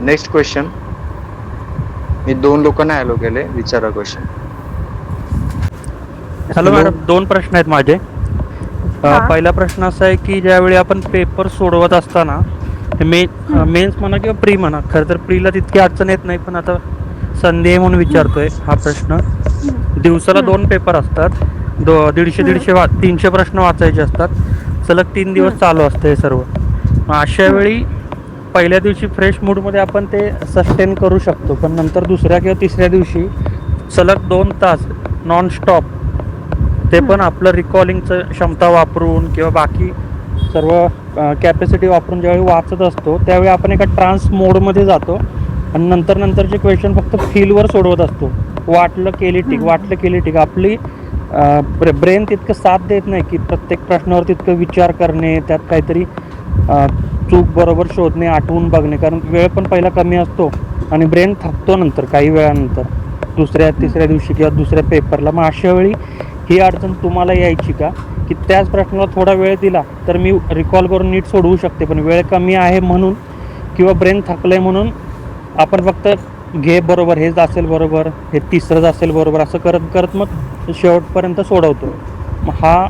Next question मी दोन लोकांना hello केले विचारा क्वेश्चन हॅलो. मॅडम दोन प्रश्न आहेत माझे. पहिला प्रश्न असा आहे की ज्यावेळी आपण पेपर सोडवत असताना मे मेन्स म्हणा किंवा प्री म्हणा खरं तर प्रीला तितकी अडचण येत नाही पण आता संधी आहे म्हणून विचारतोय हा प्रश्न. दिवसाला दोन पेपर असतात. दो दीडशे दीडशे वा तीनशे प्रश्न वाचायचे असतात. सलग तीन दिवस चालू असतं हे सर्व. अशा वेळी पहिल्या दिवशी फ्रेश मूडमध्ये आपण ते सस्टेन करू शकतो. पण नंतर दुसऱ्या किंवा तिसऱ्या दिवशी सलग दोन तास नॉन स्टॉप ते पण आपलं रिकॉलिंगचं क्षमता वापरून किंवा बाकी सर्व कॅपॅसिटी वापरून ज्यावेळी वाचत असतो त्यावेळी आपण एका ट्रान्स मोडमध्ये जातो आणि नंतर नंतरचे क्वेश्चन फक्त फीलवर सोडवत असतो. वाटलं केली ठीक वाटलं केली ठीक. आपली ब्रेन तितकं साथ देत नाही की प्रत्येक प्रश्नावर तितकं विचार करणे त्यात काहीतरी चूक बरोबर शोधणे आठवून बघणे कारण वेळ पण पहिला कमी असतो आणि ब्रेन थकतो नंतर काही वेळानंतर. दुसऱ्या तिसऱ्या दिवशी किंवा दुसऱ्या पेपरला मग अशा वेळी ही अडचण तुम्हाला यायची का? की त्याच प्रश्नाला थोडा वेळ दिला तर मी रिकॉल करून नीट सोडवू शकते. पण वेळ कमी आहे म्हणून किंवा ब्रेन थकलंय म्हणून आपण फक्त घे बरोबर हेच असेल बरोबर हे तिसरंच असेल बरोबर असं करत करत मग शेवटपर्यंत सोडवतो. हा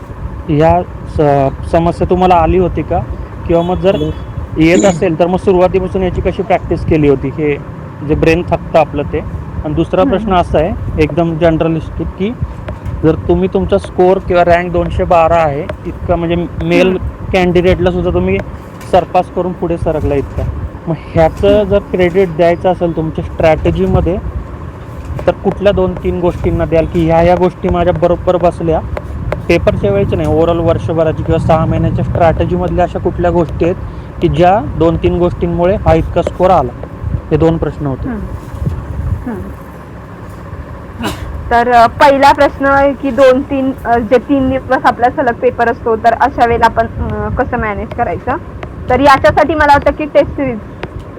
ह्या स- समस्या तुम्हाला आली होती का? किंवा मग जर येत असेल तर मग सुरुवातीपासून याची कशी प्रॅक्टिस केली होती? हे जे ब्रेन थकतं आपलं ते. आणि दुसरा प्रश्न असा आहे एकदम जनरलिस्टिक की जर तुम्ही तुमचा स्कोअर किंवा रँक दोनशे बारा आहे इतका म्हणजे मेल कॅन्डिडेटला सुद्धा तुम्ही सरपास करून पुढे सरकला इतका. मग ह्याचं जर क्रेडिट द्यायचं असेल तुमच्या स्ट्रॅटेजीमध्ये तर कुठल्या दोन तीन गोष्टींना द्याल की ह्या ह्या गोष्टी माझ्या बरोबर बसल्या? पेपरच्या वेळेच नाही ओव्हरऑल वर्षभराची किंवा सहा महिन्याच्या स्ट्रॅटेजीमधल्या अशा कुठल्या गोष्टी आहेत की ज्या दोन तीन गोष्टींमुळे हा इतका स्कोर आला. हे दोन प्रश्न होते. तर पहिला प्रश्न आहे की दोन तीन जे तीन दिवस आपला सलग पेपर असतो तर अशा वेळेला आपण कसं मॅनेज करायचं? तर याच्यासाठी मला वाटतं की टेस्ट सिरीज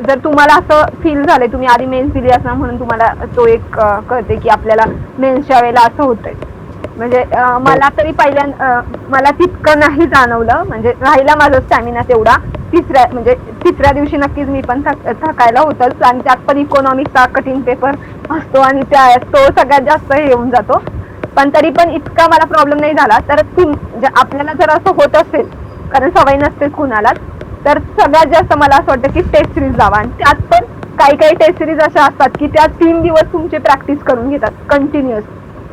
जर तुम्हाला असं फील झालंय तुम्ही आधी मेन्स दिली असणार म्हणून तुम्हाला तो एक कळते की आपल्याला मेन्सच्या वेळेला असं होतंय. म्हणजे मला तरी पहिल्या मला तितकं नाही जाणवलं. म्हणजे राहिला माझा स्टॅमिना तेवढा. तिसऱ्या म्हणजे तिसऱ्या दिवशी नक्कीच मी पण थकायला होतच आणि त्यात पण इकॉनॉमिकचा कठीण पेपर असतो आणि त्या तो सगळ्यात जास्त हे येऊन जातो. पण तरी पण इतका मला प्रॉब्लेम नाही झाला. तर तुम म्हणजे आपल्याला जर असं होत असेल कारण सवय नसते कुणालाच तर सगळ्यात जास्त मला असं वाटतं की टेस्ट सिरीज जावा. आणि त्यात पण काही काही टेस्ट सिरीज अशा असतात की त्या तीन दिवस तुमचे प्रॅक्टिस करून घेतात कंटिन्युअस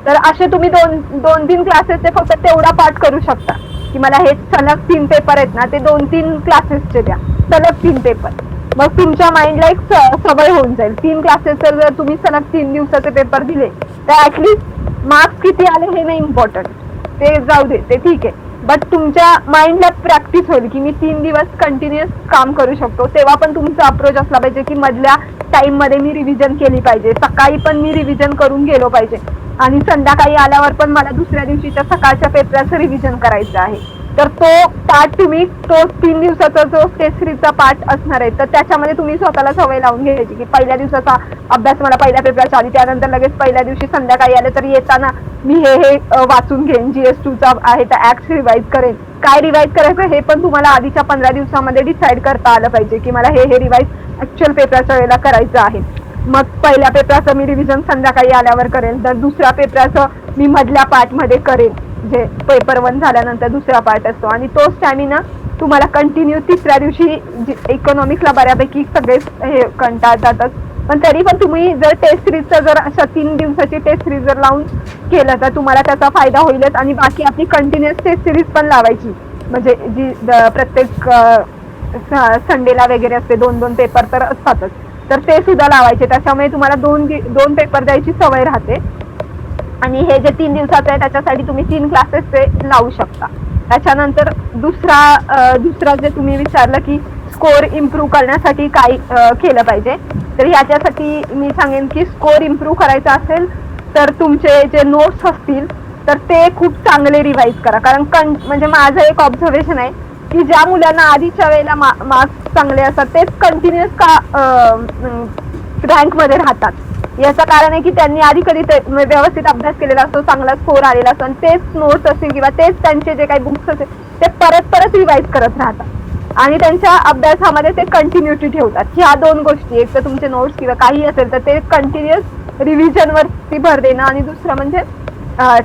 तर असे तुम्ही दोन दोन तीन क्लासेसचे फक्त तेवढा पाठ करू शकता. की मला हे सलग तीन पेपर आहेत ना ते दोन तीन क्लासेसचे द्या. सलग तीन पेपर मग तुमच्या माइंडला एक सवय होऊन जाईल. तीन क्लासेस जर जर तुम्ही सलग तीन दिवसाचे पेपर दिले तर ऍटलिस्ट मार्क्स किती आले हे नाही इम्पॉर्टंट ते जाऊ दे ते ठीक आहे. बट तुमच्या माइंडला प्रॅक्टिस होईल की मी तीन दिवस कंटिन्युअस काम करू शकतो. तेव्हा पण तुमचा अप्रोच असला पाहिजे की मधल्या टाइममध्ये मी रिव्हिजन केली पाहिजे. सकाळी पण मी रिव्हिजन करून गेलो पाहिजे. आणि संध्याकाळी आल्यावर पण मला दुसऱ्या दिवशीच्या सकाळच्या पेपराचं रिव्हिजन करायचं आहे. तर तो पाठ तुम्ही तो तीन दिवसाचा जो टेस्ट सिरीजचा पाठ असणार आहे तर त्याच्यामध्ये तुम्ही स्वतःला सवय लावून घ्यायची की पहिल्या दिवसाचा अभ्यास मला पहिल्या पेपरच्या आधी त्यानंतर लगेच पहिल्या दिवशी संध्याकाळी आले तर येताना मी हे हे वाचून घेईन जीएस टूचा आहे तर ऍक्ट रिवाईज करेन. काय रिवाईज करायचं हे पण तुम्हाला आधीच्या पंधरा दिवसामध्ये डिसाईड करता आलं पाहिजे की मला हे हे रिवाईज ऍक्च्युअल पेपरच्या वेळेला करायचं आहे. मग पहिल्या पेपराचं मी रिव्हिजन संध्याकाळी आल्यावर करेन तर दुसऱ्या पेपराचं मी मधल्या पार्टमध्ये करेन जे पेपर वन झाल्यानंतर दुसरा पार्ट असतो. आणि तो स्टॅमिना तुम्हाला कंटिन्यू तिसऱ्या दिवशी इकॉनॉमिक्सला बऱ्यापैकी सगळे हे कंटाळतातच पण तरी पण तुम्ही जर टेस्ट सिरीजचं जर अशा तीन दिवसाची टेस्ट सिरीज जर लावून केलं तर तुम्हाला त्याचा फायदा होईलच. आणि बाकी आपली कंटिन्युअस टेस्ट सिरीज पण लावायची. म्हणजे जी प्रत्येक संडेला वगैरे असते दोन दोन पेपर तर असतातच. तर ते सुद्धा लावायचे. त्याच्यामुळे तुम्हाला दोन दोन पेपर द्यायची सवय राहते. आणि हे जे तीन दिवसाचं आहे त्याच्यासाठी तुम्ही तीन क्लासेस ते लावू शकता. त्याच्यानंतर दुसरा दुसरा जे तुम्ही विचारलं की स्कोअर इम्प्रूव्ह करण्यासाठी काय केलं पाहिजे. तर ह्याच्यासाठी मी सांगेन की स्कोअर इम्प्रूव्ह करायचा असेल तर तुमचे जे नोट्स असतील तर ते खूप चांगले रिवाईज करा. कारण कं म्हणजे माझं एक ऑब्झर्वेशन आहे की ज्या मुलांना आधीच्या वेळेला मार्क्स चांगले असतात तेच कंटिन्युअस का रँकमध्ये राहतात. याचं कारण आहे की त्यांनी आधी कधी व्यवस्थित अभ्यास केलेला असतो चांगला स्कोर आलेला असतो आणि तेच नोट्स असतील किंवा तेच त्यांचे जे काही बुक्स असतील ते परत परत रिवाईज करत राहतात. आणि त्यांच्या अभ्यासामध्ये ते कंटिन्युटी ठेवतात. ह्या दोन गोष्टी एक तर तुमचे नोट्स किंवा काही असेल तर ते कंटिन्युअस रिव्हिजनवरती भर देणं आणि दुसरं म्हणजे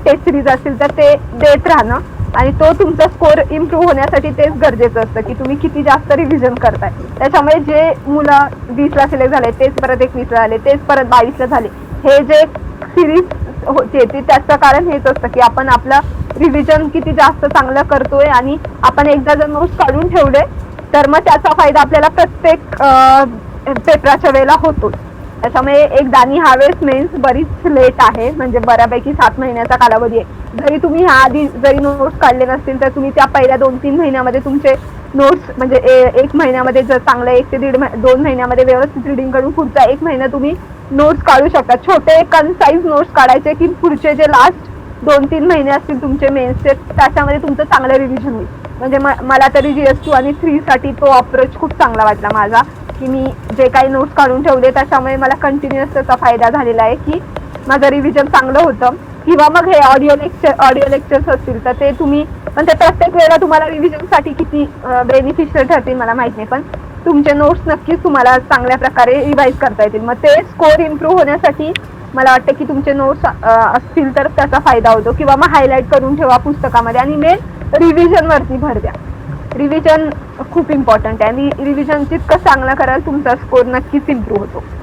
टेस्ट सिरीज असतील तर ते देत राहणं. आणि तो तुमचा स्कोर इम्प्रूव्ह होण्यासाठी तेच गरजेचं असतं की तुम्ही किती जास्त रिव्हिजन करताय. त्याच्यामुळे जे मुलं वीसला सिलेक्ट झाले तेच परत एकवीसला झाले तेच परत बावीसला झाले हे जे सिरीज होते ती त्याचं कारण हेच असतं की आपण आपलं रिव्हिजन किती जास्त चांगलं करतोय आणि आपण एकदा जर नोट्स काढून ठेवले तर मग त्याचा फायदा आपल्याला प्रत्येक पेपराच्या वेळेला होतोच. त्याच्यामुळे एक दानी ह्यावेळेस मेन्स बरीच लेट आहे. म्हणजे बऱ्यापैकी सात महिन्याचा कालावधी आहे. जरी तुम्ही ह्या आधी जरी नोट्स काढले नसतील तर तुम्ही त्या पहिल्या दोन तीन महिन्यामध्ये तुमचे नोट्स म्हणजे एक महिन्यामध्ये जर चांगलं एक ते दीड दोन महिन्यामध्ये व्यवस्थित रिडिंग करून पुढचा एक महिना तुम्ही नोट्स काढू शकता. छोटे कन्साईज नोट्स काढायचे की पुढचे जे लास्ट दोन तीन महिने असतील तुमचे मेन्सचे त्याच्यामध्ये तुमचं चांगलं रिव्हिजन होईल. म्हणजे मला तरी जी एस टू आणि थ्रीसाठी तो अप्रोच खूप चांगला वाटला माझा की मी जे काही नोट्स काढून ठेवले त्याच्यामुळे मला कंटिन्युअस त्याचा फायदा झालेला आहे की माझं रिव्हिजन चांगलं होतं. किंवा मग हे ऑडिओ लेक्चर ऑडिओ लेक्चर्स असतील तर ते तुम्ही पण ते प्रत्येक वेळेला तुम्हाला रिव्हिजनसाठी किती बेनिफिशियल ठरतील मला माहीत नाही पण तुमचे नोट्स नक्कीच तुम्हाला चांगल्या प्रकारे रिवाईज करता येतील. मग ते स्कोर इम्प्रूव्ह होण्यासाठी मला वाटतं की तुमचे नोट्स असतील तर त्याचा फायदा होतो. किंवा मग हायलाईट करून ठेवा पुस्तकामध्ये. आणि मेन रिव्हिजनवरती भर द्या. रिव्हिजन खूप इम्पॉर्टंट आहे. आणि रिव्हिजन जितकं चांगलं कराल तुमचा स्कोर नक्कीच इम्प्रूव्ह होतो.